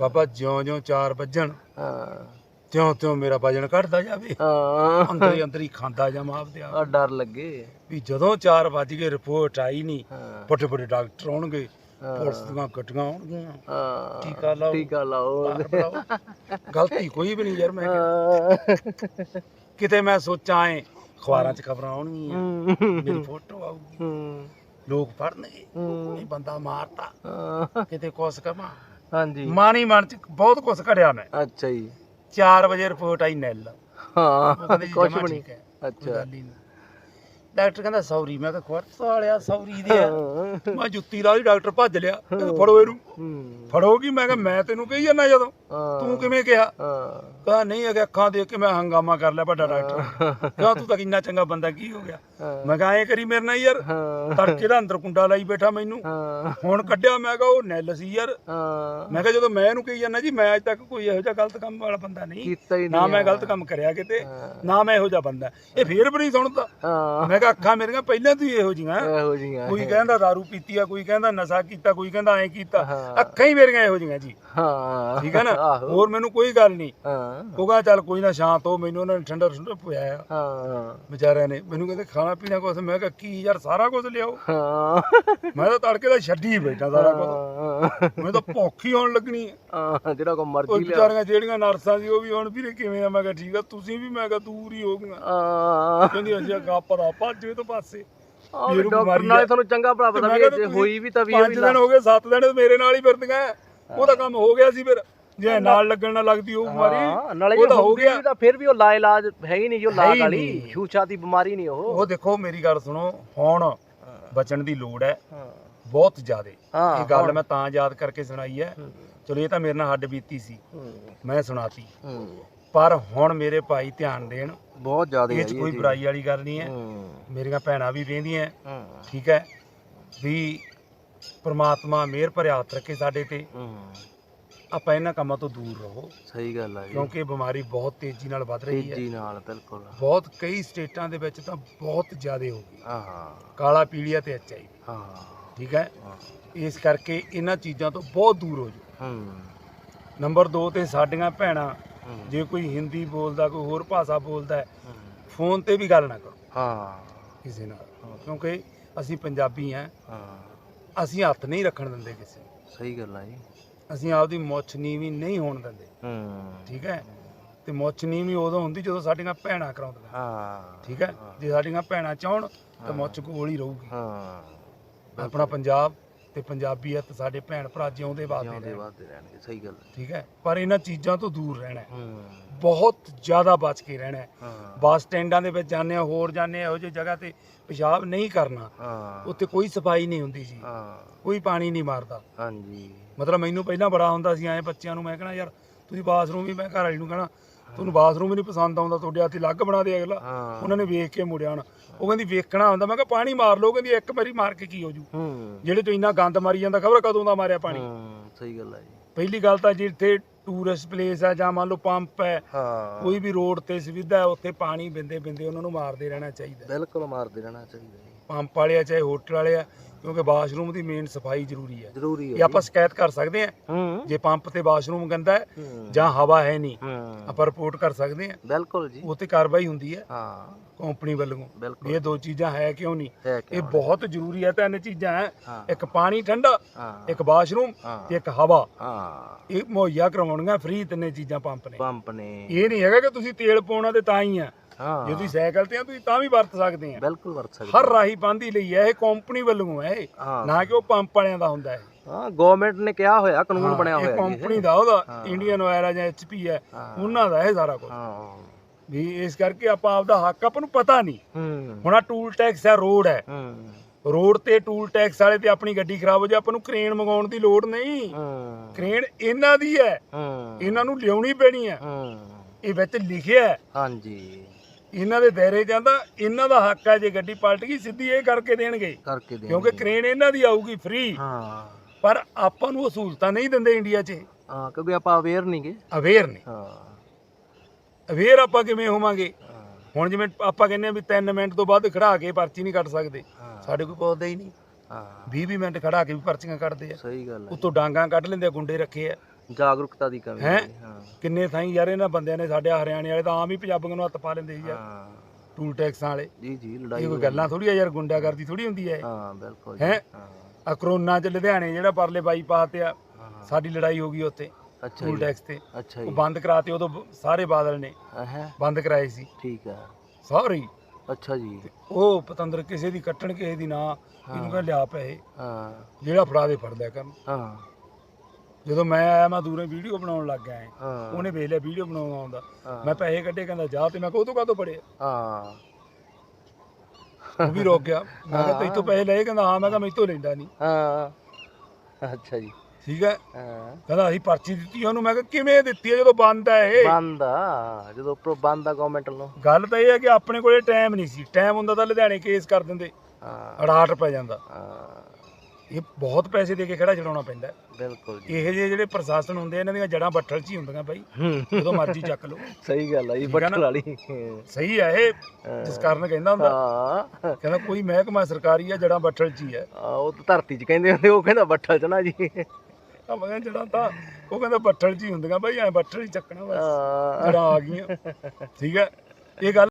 ਬਾਬਾ ਜਿਉਂ ਜਿਉਂ ਚਾਰ ਵੱਜਣ ਹਾਂ। ਤਿਉਂ ਤਿਉਂ ਮੇਰਾ ਵਜਨ ਘਟਦਾ ਜਾਵੇ। ਹਾਂ। ਅੰਦਰ ਹੀ ਅੰਦਰ ਹੀ ਖਾਂਦਾ ਜਾਵਾਂ ਆਪਦੇ ਆਪ। ਆ ਡਰ ਲੱਗੇ। ਵੀ ਜਦੋਂ 4 ਵੱਜ ਗਏ ਰਿਪੋਰਟ ਆਈ ਨਹੀਂ ਹਾਂ। ਵੱਡੇ ਵੱਡੇ ਡਾਕਟਰ ਆਉਣਗੇ। ਪੁਲਿਸ ਦੀਆਂ ਗੱਡੀਆਂ ਆਉਣਗੀਆਂ। ਹਾਂ। ਟੀਕਾ ਲਾਓ। ਟੀਕਾ ਲਾਓ। ਬਾਹਰ ਬੁਲਾਓ। ਗਲਤੀ ਕੋਈ ਵੀ ਨਹੀਂ ਯਾਰ ਮੈਂ ਹਾਂ। ਕਿਤੇ ਮੈਂ ਸੋਚਾਂ ਐ ਅਖਬਾਰਾਂ 'ਚ ਖਬਰਾਂ ਆਉਣਗੀਆਂ ਮੇਰੀ ਹੂੰ ਫੋਟੋ ਆਊਗੀ। ਹੂੰ। ਲੋਕ ਪੜਨਗੇ ਹੂੰ। ਇਹ ਬੰਦਾ ਮਾਰਤਾ ਹਾਂ, ਕਿਤੇ ਕੁਛ ਕਮਾ ਹਾਂਜੀ। ਮਾਨੀ ਮਨ 'ਚ ਬਹੁਤ ਕੁਛ ਘੜਿਆ ਮੈਂ। ਅੱਛਾ ਜੀ। 4 ਵਜੇ ਰਿਪੋਰਟ ਆਈ ਨੈਲ। ਹਾਂ ਕੁਛ ਬਣੀ ਹੈ ਅੱਛਾ। ਹੀ ਡਾਕਟਰ ਕਹਿੰਦਾ ਸੌਰੀ ਮੈਂ ਕਿਹਾ ਖੁਰਤ ਵਾਲਿਆ ਸੌਰੀ ਦੇ ਆ ਮੈਂ ਜੁੱਤੀ ਲਾ ਲਈ ਡਾਕਟਰ ਭੱਜ ਲਿਆ। ਕਹਿੰਦਾ ਫੜੋ ਇਹਨੂੰ। ਫੜੋਗੀ? ਮੈਂ ਕਿਹਾ ਮੈਂ ਤੈਨੂੰ ਕਹੀ ਜਾਂਦਾ ਜਦੋਂ। ਤੂੰ ਕਿਵੇਂ ਕਿਹਾ? ਹਾਂ। ਕਹਾ ਨਹੀਂ ਅਗੇ ਅੱਖਾਂ ਦੇਖ ਕੇ ਮੈਂ ਹੰਗਾਮਾ ਕਰ ਲਿਆ ਵੱਡਾ ਡਾਕਟਰ। ਕਹਾ ਤੂੰ ਤਾਂ ਕਿੰਨਾ ਚੰਗਾ ਬੰਦਾ ਕੀ ਹੋ ਗਿਆ? ਮੈਂ ਕਹਾ ਐ ਕਰੀ ਮੇਰੇ ਨਾਲ ਯਾਰ। ਤੜਕੇ ਦਾ ਅੰਦਰ ਕੁੰਡਾ ਲਾਈ ਬੈਠਾ ਮੈਨੂੰ। ਹੁਣ ਕੱਢਿਆ ਮੈਂ ਕਿਹਾ ਉਹ ਨੈਲ ਸੀ ਯਾਰ। ਮੈਂ ਕਿਹਾ ਜਦੋਂ ਮੈਂ ਇਹਨੂੰ ਕਹੀ ਜਾਂਦਾ ਜੀ ਮੈਂ ਅੱਜ ਤੱਕ ਕੋਈ ਇਹੋ ਜਿਹਾ ਗਲਤ ਕੰਮ ਵਾਲਾ ਬੰਦਾ ਨਹੀਂ। ਨਾ ਮੈਂ ਗਲਤ ਕੰਮ ਕਰਿਆ ਕਿਤੇ। ਨਾ ਮੈਂ ਇਹੋ ਜਿਹਾ ਬੰਦਾ। ਇਹ ਫੇਰ ਵੀ ਨਹੀਂ ਸੁਣਦਾ। ਹਾਂ। ਮੈਂ ਕਿਹਾ ਅੱਖਾਂ ਮੇਰੀਆਂ ਪਹਿਲਾਂ ਤੋਂ ਹੀ ਇਹੋ ਜਿਹੀਆਂ। ਇਹੋ ਜੀਆਂ ਕੋਈ ਕਹਿੰਦਾ दारू ਪੀਤੀ ਆ ਕੋਈ ਕਹਿੰਦਾ ਨਸ਼ਾ ਕੀਤਾ ਕੋਈ ਕਹਿੰਦਾ ਐਂ ਕੀਤਾ। ਅੱਖਾਂ ਹੀ ਮੇਰੀਆਂ ਇਹੋ ਜਿਹੀਆਂ ਜੀ। ਹਾਂ। ਠੀਕ ਹੈ ਨਾ? ਹੋਰ ਮੈਨੂੰ ਕੋਈ ਗੱਲ ਨਹੀਂ। ਹਾਂ। ਕਹਿੰਦਾ ਚੱਲ ਕੋਈ ਨਾ ਸ਼ਾਂਤ ਹੋ ਮੈਨੂੰ ਉਹਨਾਂ ਨੇ ਠੰਡਾ ਠੰਡਾ ਪਿਆਇਆ ਹਾਂ। ਵਿਚਾਰਿਆਂ ਨੇ ਮੈਨੂੰ ਕਹਿੰਦੇ ਖਾਣਾ ਪੀਣਾ ਕੁਛ ਮੈਂ ਕਿਹਾ ਕੀ ਯਾਰ ਸਾਰਾ ਕੁਝ ਲਿਆਓ। ਹਾਂ। ਮੈਂ ਤਾਂ ਤੜਕੇ ਦਾ ਛੱਡੀ ਬੈਠਾ ਸਾਰਾ ਕੁਝ ਮੈਨੂੰ ਤਾਂ ਭੁੱਖ ਹੀ ਆਉਣ ਲੱਗਣੀ ਹੈ। ਜਿਹੜਾ ਕੋ ਮਰਜ਼ੀ ਲਿਆ ਵਿਚਾਰੀਆਂ ਜਿਹੜੀਆਂ ਨਰਸਾਂ ਸੀ ਉਹ ਵੀ ਹੁਣ ਵੀਰੇ ਕਿਵੇਂ ਆ? ਮੈਂ ਕਿਹਾ ਠੀਕ ਆ ਤੁਸੀਂ ਵੀ ਮੈਂ ਕਿਹਾ ਦੂਰ ਹੀ ਹੋ ਗਈਆਂ। ਹਾਂ। ਕਹਿੰਦੀ ਅਸੀਂ ਗੱਪ ਦਾ ਭੱਜੇ ਤੋਂ ਪਾਸੇ। ਆਹ ਵੀ ਡਾਕਟਰ ਨਾਲੇ। ਤੁਹਾਨੂੰ ਚੰਗਾ ਭਰਾ ਤੇ ਪਤਾ ਵੀ ਜੇ ਹੋਈ ਵੀ ਤਾਂ ਵੀ ਪੰਜ ਦਿਨ ਹੋ ਗਏ 7 ਦਿਨ ਮੇਰੇ ਨਾਲ ਹੀ ਫਿਰਦੀਆਂ ਉਹਦਾ ਕੰਮ ਹੋ ਗਿਆ ਸੀ ਫਿਰ। ਜੇ ਨਾਲ ਲੱਗਣ ਨਾ ਲੱਗਦੀ ਉਹ ਬਿਮਾਰੀ ਨਾਲੇ ਉਹ ਜੇ ਹੋ ਗਿਆ। ਤਾਂ ਫਿਰ ਵੀ ਉਹ ਲਾ ਇਲਾਜ ਹੈ ਹੀ ਨਹੀਂ ਜੋ ਹੀ ਵਾਲੀ। ਛੂਛਾ ਦੀ ਬਿਮਾਰੀ ਨਹੀਂ ਉਹ। ਉਹ ਦੇਖੋ ਮੇਰੀ ਗੱਲ ਸੁਣੋ ਹੁਣ ਬਚਣ ਦੀ ਲੋੜ ਹੈ। ਬਹੁਤ ਜ਼ਿਆਦੇ। ਇਹ ਗੱਲ ਮੈਂ ਤਾਂ ਯਾਦ ਕਰਕੇ ਸੁਣਾਈ ਹੈ। ਚਲੋ ਇਹ ਤਾਂ ਮੇਰੇ ਨਾਲ ਹੱਡ ਬੀਤੀ ਸੀ। ਮੈਂ ਸੁਣਾਤੀ। ਪਰ ਹੁਣ ਮੇਰੇ ਭਾਈ ਧਿਆਨ ਦੇਣ ਬਹੁਤ ਜ਼ਿਆਦਾ ਇਹ 'ਚ ਕੋਈ ਬੁਰਾਈ ਵਾਲੀ ਗੱਲ ਨਹੀਂ ਹੈ। ਹੂੰ। ਮੇਰੀਆਂ ਭੈਣਾਂ ਵੀ ਵੇਂਦੀਆਂ ਹੂੰ। ਠੀਕ ਹੈ। ਵੀ ਪ੍ਰਮਾਤਮਾ ਮਿਹਰ ਭਰਿਆ ਹੱਥ ਰੱਖੇ ਸਾਡੇ ਤੇ। ਹੂੰ। ਆਪਾਂ ਇਹਨਾਂ ਕੰਮਾਂ ਤੋਂ ਦੂਰ ਰਹੋ। ਸਹੀ ਗੱਲ ਜੀ। ਕਿਉਂਕਿ ਬਿਮਾਰੀ ਬਹੁਤ ਤੇਜ਼ੀ ਨਾਲ ਵੱਧ ਰਹੀ ਹੈ। ਤੇਜ਼ੀ ਨਾਲ ਬਿਲਕੁਲ। ਬਹੁਤ ਕਈ ਸਟੇਟਾਂ ਦੇ ਵਿੱਚ ਤਾਂ ਬਹੁਤ ਜ਼ਿਆਦਾ ਹੋ ਗਈ। ਹਾਂ ਹਾਂ ਕਾਲਾ ਪੀਲੀਆ ਤੇ ਐਚਆਈ ਹਾਂ। ਠੀਕ ਹੈ। ਹਾਂ। ਇਸ ਕਰਕੇ ਇਹਨਾਂ ਚੀਜ਼ਾਂ ਤੋਂ ਬਹੁਤ ਦੂਰ ਹੋ ਜਾਓ। ਹੂੰ। ਨੰਬਰ 2 ਤੇ ਸਾਡੀਆਂ ਭੈਣਾਂ ਹੂੰ, ਜੇ ਕੋਈ ਹਿੰਦੀ ਬੋਲਦਾ ਕੋਈ ਹੋਰ ਭਾਸ਼ਾ ਬੋਲਦਾ। ਫੋਨ ਤੇ ਵੀ ਗੱਲ ਨਾ ਕਰੋ। ਹਾਂ। ਕਿਸੇ ਨਾਲ। ਕਿਉਂਕਿ ਅਸੀਂ ਪੰਜਾਬੀ ਆ ਹਾਂ। ਅਸੀਂ ਹੱਥ ਨਹੀਂ ਰੱਖਣ ਦਿੰਦੇ ਕਿਸੇ ਸਹੀ ਗੱਲ ਆ ਜੀ। ਅਸੀਂ ਆਪਦੀ ਮੁੱਛ ਨੀਵੀਂ ਨਹੀਂ ਹੋਣ ਦਿੰਦੇ। ਹੂੰ। ਠੀਕ ਹੈ? ਤੇ ਮੁੱਛ ਨੀਵੀਂ ਉਦੋਂ ਹੁੰਦੀ ਜਦੋਂ ਸਾਡੀਆਂ ਭੈਣਾਂ ਕਰਾਉਂਦੀਆਂ। ਹਾਂ। ਠੀਕ ਹੈ? ਜੇ ਸਾਡੀਆਂ ਭੈਣਾਂ ਚਾਹਣ ਤਾਂ ਮੁੱਛ ਕੋਲ ਹੀ ਰਹੂਗੀ। ਹਾਂ। ਆਪਣਾ ਪੰਜਾਬ ਤੇ ਪੰਜਾਬੀਅਤ ਸਾਡੇ ਭੈਣ ਭਰਾ ਜਿਉਂਦੇ ਵਾਦੇ ਜਿਉਂਦੇ ਵਾਦੇ ਰਹਿਣਗੇ ਸਹੀ ਗੱਲ। ਠੀਕ ਹੈ? ਪਰ ਇਹਨਾਂ ਚੀਜ਼ਾਂ ਤੋਂ ਦੂਰ ਰਹਿਣਾ ਹੈ। ਹੂੰ। ਬਹੁਤ ਜ਼ਿਆਦਾ ਬਚ ਕੇ ਰਹਿਣਾ ਹੈ। ਹਾਂ। ਬੱਸ ਸਟੈਂਡਾਂ ਦੇ ਵਿੱਚ ਜਾਂਦੇ ਆ ਹੋਰ ਜਾਂਦੇ ਆ ਇਹੋ ਜਿਹੀ ਜਗ੍ਹਾ ਤੇ ਪਿਸ਼ਾਬ ਨਹੀਂ ਕਰਨਾ। ਹਾਂ। ਉੱਥੇ ਕੋਈ ਸਫ਼ਾਈ ਨਹੀਂ ਹੁੰਦੀ ਜੀ। ਹਾਂ। ਕੋਈ ਪਾਣੀ ਨਹੀਂ ਮਾਰਦਾ। ਹਾਂਜੀ। ਮਤਲਬ ਮੈਨੂੰ ਪਹਿਲਾਂ ਬੜਾ ਹੁੰਦਾ ਸੀ ਐ ਬੱਚਿਆਂ ਨੂੰ ਮੈਂ ਕਹਣਾ ਯਾਰ ਤੁਸੀਂ ਬਾਥਰੂਮ ਵੀ ਮੈਂ ਘਰ ਵਾਲੀ ਨੂੰ ਕਹਣਾ ਤੁਹਾਨੂੰ ਬਾਥਰੂਮ ਵੀ ਨਹੀਂ ਪਸੰਦ ਆਉਂਦਾ ਤੁਹਾਡੇ ਹੱਥ ਅਲੱਗ ਬਣਾ ਦੇ ਅਗਲਾ। ਹਾਂ। ਉਹਨਾਂ ਨੇ ਵੇਖ ਕੇ ਮੁੜਿਆ ਆਉਣਾ ਉਹ ਕਹਿੰਦੀ ਵੇਖਣਾ ਹੁੰਦਾ। ਮੈਂ ਕਿਹਾ ਪਾਣੀ ਮਾਰ ਲਓ ਕਹਿੰਦੀ ਇੱਕ ਵਾਰੀ ਮਾਰ ਕੇ ਕੀ ਹੋ ਜੂ? ਹੂੰ। ਜਿਹੜੇ ਤੋਂ ਇੰਨਾ ਗੰਦ ਮਾਰੀ ਜਾਂਦਾ ਖਬਰ ਕਦੋਂ ਦਾ ਮਾਰਿਆ ਪਾਣੀ? ਹੂੰ, ਸਹੀ ਗੱਲ ਆ ਜੀ। ਪਹਿਲੀ ਗੱਲ ਤਾਂ ਜਿੱਥੇ ਟੂਰਿਸਟ ਪਲੇਸ ਹੈ ਜਾਂ ਮੰਨ ਲਓ ਪੰਪ ਹੈ ਹਾਂ। ਕੋਈ ਵੀ ਰੋਡ ਤੇ ਸੁਵਿਧਾ ਹੈ ਉੱਥੇ ਪਾਣੀ ਬਿੰਦੇ ਬਿੰਦੇ ਉਹਨਾਂ ਨੂੰ ਮਾਰਦੇ ਰਹਿਣਾ ਚਾਹੀਦਾ। ਬਿਲਕੁਲ ਮਾਰਦੇ ਰਹਿਣਾ ਚਾਹੀਦਾ ਜੀ। ਪੰਪ ਵਾਲੇ ਆ ਚਾਹੇ ਹੋਟਲ ਵਾਲੇ ਆ ਕਿਉਂਕਿ ਵਾਸ਼ਰੂਮ ਦੀ ਮੇਨ ਸਫ਼ਾਈ ਜ਼ਰੂਰੀ ਹੈ। ਜ਼ਰੂਰੀ ਇਹ ਹੈ ਆਪਾਂ ਸ਼ਿਕਾਇਤ ਕਰ ਸਕਦੇ ਹਾਂ ਹੂੰ। ਜੇ ਪੰਪ ਤੇ ਵਾਸ਼ਰੂਮ ਗੰਦਾ ਹੈ ਹੂੰ। ਜਾਂ ਹਵਾ ਹੈ ਨਹੀਂ ਹੂੰ। ਆਪਾਂ ਰਿਪੋਰਟ ਕਰ ਸਕਦੇ ਹਾਂ। ਬਿਲਕੁਲ ਜੀ। ਉਹ ਤੇ ਕਾਰਵਾਈ ਹੁੰਦੀ ਹੈ। ਹਾਂ। ਕੰਪਨੀ ਵੱਲੋਂ। ਬਿਲਕੁਲ। ਇਹ ਦੋ ਚੀਜ਼ਾਂ ਹੈ ਕਿਉਂ ਨਹੀਂ? ਹੈ ਇਹ ਬਹੁਤ ਜ਼ਰੂਰੀ ਹੈ ਤਿੰਨ ਚੀਜ਼ਾਂ ਹੈ। ਹਾਂ। ਇੱਕ ਪਾਣੀ ਠੰਡਾ ਹਾਂ। ਇੱਕ ਹਾਂ। ਤੇ ਇੱਕ ਹਵਾ। ਹਾਂ। ਇਹ ਮੁਹੱਈਆ ਕਰਵਾਉਣੀਆਂ ਫ੍ਰੀ ਤਿੰਨੇ ਚੀਜ਼ਾਂ ਪੰਪ ਨੇ। ਪੰਪ ਨੇ। ਇਹ ਨਹੀਂ ਹੈਗਾ ਕਿ ਤੁਸੀਂ ਤੇਲ ਪਾਉਣਾ ਤੇ ਤਾਂ ਹੀ ਆ। ਹਾਂ। ਜੇ ਤੁਸੀਂ ਸਾਈਕਲ ਤੇ ਆ ਤੁਸੀਂ ਤਾਂ ਵੀ ਵਰਤ ਸਕਦੇ ਆ। ਬਿਲਕੁਲ ਵਰਤ ਸਕਦੇ ਹਰ ਰਾਹੀ ਬੰਦੀ ਲਈ ਹੈ ਇਹ ਕੰਪਨੀ ਵੱਲੋਂ ਹੈ ਇਹ। ਹਾਂ। ਨਾ ਕਿ ਉਹ ਪੰਪ ਵਾਲਿਆਂ ਦਾ ਹੁੰਦਾ ਹੈ। ਹਾਂ ਗਵਰਨਮੈਂਟ ਨੇ ਕਿਹਾ ਹੋਇਆ ਕਾਨੂੰਨ ਬਣਿਆ ਇਹ ਹੋਇਆ ਜੀ। ਕੰਪਨੀ ਦਾ ਉਹਦਾ। ਇੰਡੀਅਨ ਆਇਲ ਹੈ ਜਾਂ ਐਚਪੀ ਹੈ ਹਾਂ। ਉਹਨਾਂ ਦਾ ਇਹ ਸਾਰਾ ਕੁਝ ਹਾਂ। ਵੀ ਇਸ ਕਰਕੇ ਆਪਾਂ ਆਪਦਾ ਹੱਕ ਆਪਾਂ ਨੂੰ ਪਤਾ ਨਹੀਂ। ਹੂੰ। ਹੁਣ ਆ ਟੂਲ ਟੈਕਸ ਹੈ ਰੋਡ ਹੈ ਹੂੰ। ਰੋਡ ਤੇ ਟੂਲ ਟੈਕਸ ਵਾਲੇ ਤੇ ਆਪਣੀ ਗੱਡੀ ਖਰਾਬ ਹੋ ਜਾ ਆਪਾਂ ਨੂੰ ਕ੍ਰੇਨ ਮੰਗਾਉਣ ਦੀ ਲੋੜ ਨਹੀਂ। ਹੂੰ। ਕ੍ਰੇਨ ਇਹਨਾਂ ਦੀ ਹੈ। ਹੂੰ। ਇਹਨਾਂ ਨੂੰ ਲਿਆਉਣੀ ਪੈਣੀ ਹੈ। ਹੂੰ। ਇਹ ਵਿੱਚ ਲਿਖਿਆ ਹੈ। ਹਾਂਜੀ। ਇਹਨਾਂ ਦੇ ਦਾਇਰੇ ਜਾਂਦਾ ਇਹਨਾਂ ਦਾ ਹੱਕ ਹੈ ਜੇ ਗੱਡੀ ਪਲਟ ਗਈ ਸਿੱਧੀ ਇਹ ਕਰਕੇ ਦੇਣਗੇ। ਕਰਕੇ ਕਿਉਂਕਿ ਕ੍ਰੇਨ ਇਹਨਾਂ ਦੀ ਆਊਗੀ ਫ੍ਰੀ ਹਾਂ। ਪਰ ਆਪਾਂ ਨੂੰ ਉਹ ਸਹੂਲਤਾਂ ਨਹੀਂ ਦਿੰਦੇ ਇੰਡੀਆ 'ਚ। ਹਾਂ ਕਿਉਂਕਿ ਆਪਾਂ ਅਵੇਅਰ ਨਹੀਂਗੇ ਅਵੇਅਰ ਨੇ। ਹਾਂ। ਅਵੇਅਰ ਆਪਾਂ ਕਿਵੇਂ ਹੋਵਾਂਗੇ? ਹੁਣ ਜਿਵੇਂ ਆਪਾਂ ਕਹਿੰਦੇ ਆ ਵੀ 3 ਮਿੰਟ ਤੋਂ ਬਾਅਦ ਖੜਾ ਕੇ ਪਰਚੀ ਨਹੀਂ ਕੱਟ ਸਕਦੇ। ਸਾਡੇ ਕੋਈ ਪੌਦਾ ਹੀ ਨਹੀਂ। ਹਾਂ। 20 20 ਮਿੰਟ ਖੜਾ ਕੇ ਵੀ ਪਰਚੀਆਂ ਕੱਢਦੇ ਆ। ਸਹੀ ਗੱਲ ਹੈ। ਉੱਤੋਂ ਡਾਂਗਾ ਕੱਢ ਲੈਂਦੇ ਆ ਗੁੰਡੇ ਰੱਖੇ ਆ। ਜਾਗਰੂਕਤਾ ਦੀ ਕਮੀ ਹੈਂ? ਕਿੰਨੇ ਥਾਈਂ ਯਾਰ ਇਹਨਾਂ ਬੰਦਿਆਂ ਨੇ ਸਾਡੇ ਹਰਿਆਣੇ ਵਾਲੇ ਤਾਂ ਆਮ ਹੀ ਪੰਜਾਬੀਆਂ ਨੂੰ ਹੱਥ ਪਾ ਲੈਂਦੇ ਯਾਰ। ਟੂਲ ਟੈਕਸਾਂ ਵਾਲੇ। ਜੀ ਜੀ ਲੜਾਈ ਇਹ ਕੋਈ। ਗੱਲਾਂ ਥੋੜੀ ਆ ਯਾਰ ਗੁੰਡਾਗਰਦੀ ਥੋੜੀ ਹੁੰਦੀ ਹੈ। ਹਾਂ ਬਿਲਕੁਲ ਹੈਂ? ਆ ਕਰੋਨਾ ਚ ਲੁਧਿਆਣੇ ਜਿਹੜਾ ਪਰਲੇ ਬਾਈਪਾਸ ਤੇ ਆ ਸਾਡੀ ਲੜਾਈ ਹੋ ਗਈ ਉੱਥੇ। ਅੱਛਾ ਟੂਲ ਜੀ। ਟੈਕਸ ਤੇ। ਅੱਛਾ ਉਹ ਜੀ। ਬੰਦ ਕਰਾਤੇ ਉਦੋਂ ਬ- ਸਾਰੇ ਬਾਦਲ ਨੇ। ਹੈ ਬੰਦ ਕਰਾਏ ਸੀ। ਠੀਕ ਹੈ ਸਾਰੇ ਅੱਛਾ ਜੀ। ਉਹ ਪਤੰਦਰ ਕਿਸੇ ਦੀ ਕੱਟਣ ਕਿਸੇ ਦੀ ਨਾ ਇਹਨੂੰ ਕਹ ਲਿਆ ਪੈਸੇ। ਹਾਂ। ਜਿਹੜਾ ਫੜਾ ਦੇ ਫੜ ਲਿਆ ਕਰਨ ਹਾਂ। ਜਦੋਂ ਮੈਂ ਆਇਆ ਮੈਂ ਦੂਰੇ ਵੀਡੀਓ ਬਣਾਉਣ ਲੱਗ ਗਿਆ ਐਂ। ਹਾਂ। ਉਹਨੇ ਵੇਖ ਲਿਆ ਵੀਡੀਓ ਬਣਾਉਣ ਆਉਂਦਾ। ਹਾਂ। ਮੈਂ ਪੈਸੇ ਕੱਢੇ ਕਹਿੰਦਾ ਜਾ ਤੇ। ਮੈਂ ਕਿਹਾ ਉਹ ਤੋਂ ਕਾਹਤੋਂ ਫੜੇ ਹਾਂ। ਉਹ ਵੀ ਰੁਕ ਗਿਆ। ਮੈਂ ਕਿਹਾ ਤੈਥੋਂ ਪੈਸੇ ਲਏ? ਕਹਿੰਦਾ ਹਾਂ। ਮੈਂ ਕਿਹਾ ਮੈਥੋਂ ਲੈਂਦਾ ਨਹੀਂ ਹਾਂ। ਅੱਛਾ ਜੀ। ਠੀਕ ਹੈ? ਹਾਂ। ਕਹਿੰਦਾ ਅਸੀਂ ਪਰਚੀ ਦਿੱਤੀ ਉਹਨੂੰ ਮੈਂ ਕਿਹਾ ਕਿਵੇਂ ਦਿੱਤੀ ਹੈ ਜਦੋਂ ਬੰਦ ਹੈ ਇਹ? ਬੰਦ ਆ ਜਦੋਂ ਉੱਪਰੋਂ ਬੰਦ ਆ ਗਵਰਨਮੈਂਟ ਵੱਲੋਂ। ਗੱਲ ਤਾਂ ਇਹ ਹੈ ਕਿ ਆਪਣੇ ਕੋਲੇ ਟਾਈਮ ਨਹੀਂ ਸੀ। ਟਾਈਮ ਹੁੰਦਾ ਤਾਂ ਲੁਧਿਆਣੇ ਕੇਸ ਕਰ ਦਿੰਦੇ। ਹਾਂ। ਅੜਾਟ ਪੈ ਜਾਂਦਾ। ਹਾਂ। ਇਹ ਬਹੁਤ ਪੈਸੇ ਦੇ ਕੇ ਖੜਾ ਛਡਾਉਣਾ ਪੈਂਦਾ। ਬਿਲਕੁਲ ਜੀ। ਇਹੋ ਜਿਹੇ ਜਿਹੜੇ ਪ੍ਰਸ਼ਾਸਨ ਹੁੰਦੇ ਆ, ਇਹਨਾਂ ਦੀਆਂ ਜੜਾਂ ਬੱਠਲ 'ਚ ਹੀ ਹੁੰਦੀਆਂ ਬਾਈ। ਜਦੋਂ ਮਰਜ਼ੀ ਚੱਕ ਲਓ। ਸਹੀ ਗੱਲ ਆ ਜੀ ਆ ਨਾ? ਬੱਠਲ ਵਾਲੀ। ਸਹੀ ਹੈ ਇਹ। ਜਿਸ ਕਾਰਨ ਕਹਿੰਦਾ ਹੁੰਦਾ। ਹਾਂ। ਕਹਿੰਦਾ ਕੋਈ ਮਹਿਕਮਾ ਸਰਕਾਰੀ ਆ ਜੜਾਂ ਬੱਠਲ 'ਚ ਹੀ ਹੈ ਆ, ਉਹ ਤਾਂ ਧਰਤੀ 'ਚ ਕਹਿੰਦੇ ਹੁੰਦੇ ਉਹ ਕਹਿੰਦਾ ਬੱਠਲ 'ਚ ਨਾ ਜੀ। ਆ ਮੈਂ ਕਿਹਾ ਜੜਾਂ ਤਾਂ ਉਹ ਕਹਿੰਦਾ ਬੱਠਲ 'ਚ ਹੀ ਹੁੰਦੀਆਂ ਬਾਈ ਐ ਬੱਠਲ ਹੀ ਚੱਕਣਾ ਬਸ। ਜੜਾਂ ਆ ਗਈਆਂ। ਠੀਕ ਹੈ। ਇਹ ਗੱਲ